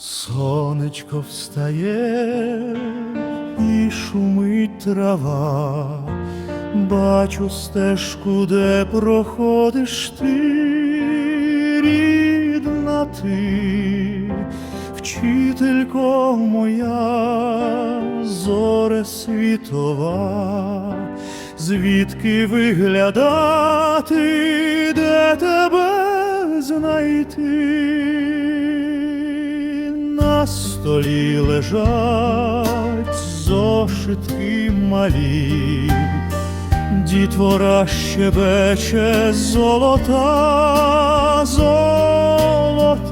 Сонечко встає і шумить трава, бачу стежку, де проходиш ти, рідна ти, вчителько моя, зоре світова, звідки виглядати, де тебе знайти? Столі лежать зошитки малі, дітвора щебече золота, золота,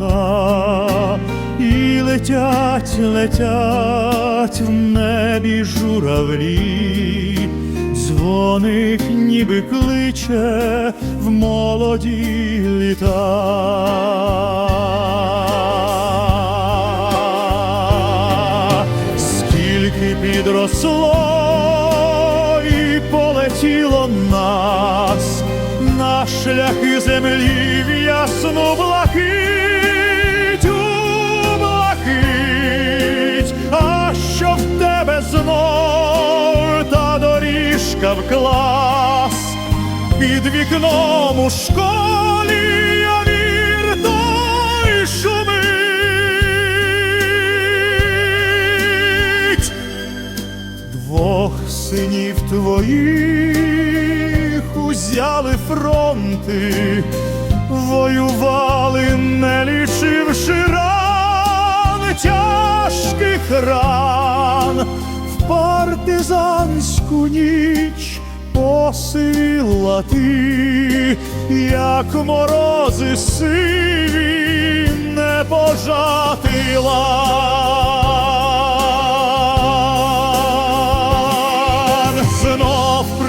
і летять, летять в небі журавлі, дзвоник ніби кличе в молоді літа. Підросло і полетіло нас на шляхи землі в ясну блакить, у блакить, а що в тебе знов та доріжка в клас? Під вікном у школі синів твоїх узяли фронти, воювали, не лічивши ран, тяжких ран, в партизанську ніч посила ти, як морози сиві, не пожати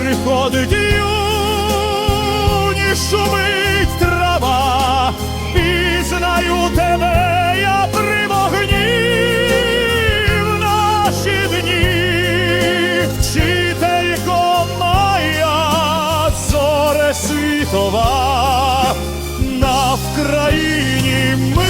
приходить юні шумить трава, і знаю тебе, я при в наші дні, вчителько моя, зоре світова на Вкраїні ми.